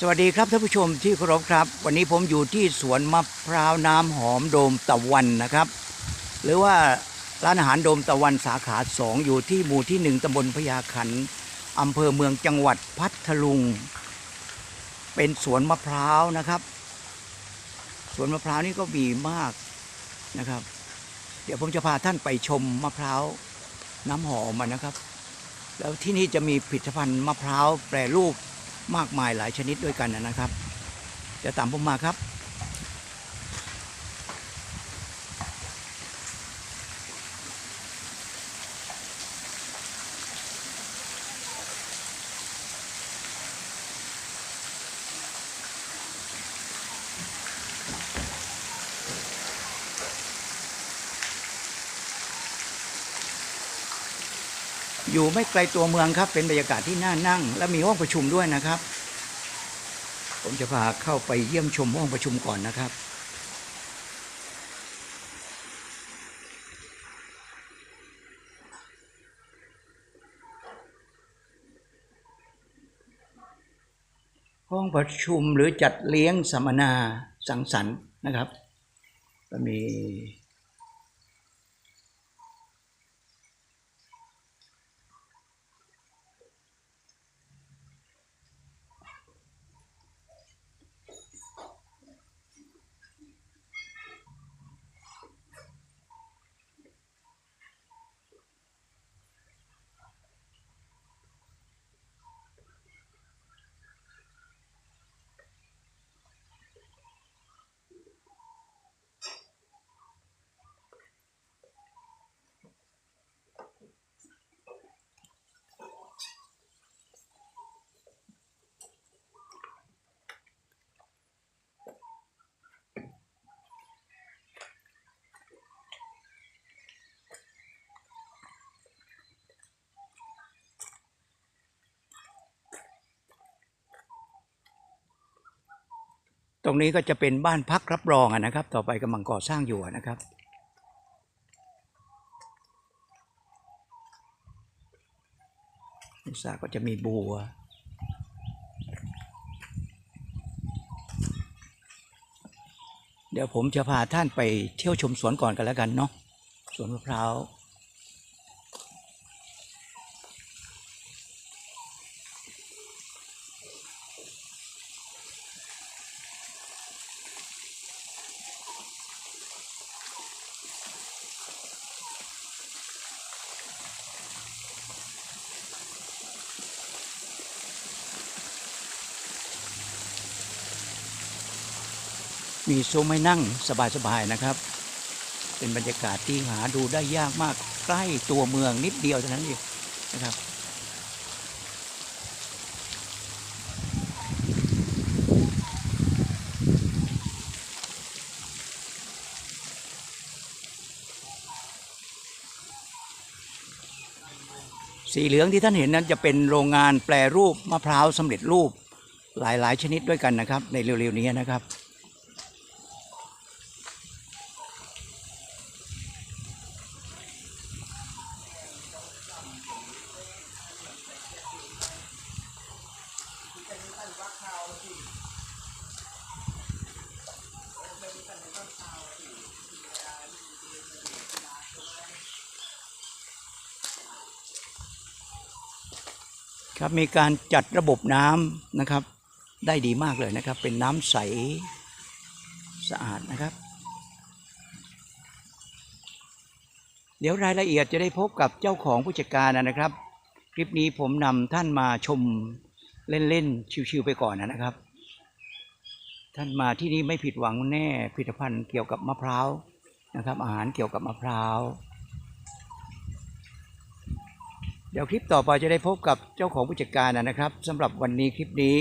สวัสดีครับท่านผู้ชมที่เคารพครับ วันนี้ผมอยู่ที่สวนมะพร้าวน้ำหอมโดมตะวันนะครับ หรือว่าร้านอาหารโดมตะวันสาขาสองอยู่ที่หมู่ที่หนึ่งตำบลพญาขันธ์อำเภอเมืองจังหวัดพัทลุง เป็นสวนมะพร้าวนะครับ สวนมะพร้าวนี่ก็มีมากนะครับ เดี๋ยวผมจะพาท่านไปชมมะพร้าวน้ำหอมอะนะครับ แล้วที่นี่จะมีผลิตภัณฑ์มะพร้าวแปรรูป มากมายหลายชนิดด้วยกันนะครับเดี๋ยวตามผมมาครับ อยู่ไม่ไกลตัวเมืองครับ เป็นบรรยากาศที่น่านั่ง และมีห้องประชุมด้วยนะครับ ผมจะพาเข้าไปเยี่ยมชมห้องประชุมก่อนนะครับ ห้องประชุมหรือจัดเลี้ยงสัมมนาสังสรรค์นะครับ ก็มี รงนี้ก็จะเป็นบ้านพักรับรองอะนะครับ ต่อไปกำลังก่อสร้างอยู่นะครับอุตสาก็จะมีบัว เดี๋ยวผมจะพาท่านไปเที่ยวชมสวนก่อนกันแล้วกันเนาะสวนมะพร้าว มีโซุ้มให้นั่งสบายๆนะครับ เป็นบรรยากาศที่หาดูได้ยากมากใกล้ตัวเมืองนิดเดียวเท่านั้นเองนะครับสีเหลืองที่ท่านเห็นนั้นจะเป็นโรงงานแปรรูปมะพร้าวสำเร็จรูปหลายๆ ชนิดด้วยกันนะครับ ในเร็วๆนี้นะครับ ครับมีการจัดระบบน้ำนะครับ ได้ดีมากเลยนะครับ เป็นน้ำใสสะอาดนะครับ เดี๋ยวรายละเอียดจะได้พบกับเจ้าของผู้จัดการนะครับ คลิปนี้ผมนำท่านมาชมเล่นๆชิวๆไปก่อนนะครับ ท่านมาที่นี่ไม่ผิดหวังแน่ผลิตภัณฑ์เกี่ยวกับมะพร้าวนะครับ อาหารเกี่ยวกับมะพร้าว เดี๋ยวคลิปต่อไปจะได้พบกับเจ้าของผู้จัดการนะครับสำหรับวันนี้คลิปนี้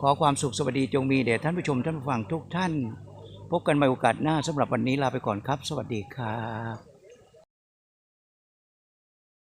ขอความสุขสวัสดีจงมีแด่ท่านผู้ชมท่านผู้ฟังทุกท่าน พบกันใหม่โอกาสหน้าสำหรับวันนี้ลาไปก่อนครับ สวัสดีครับ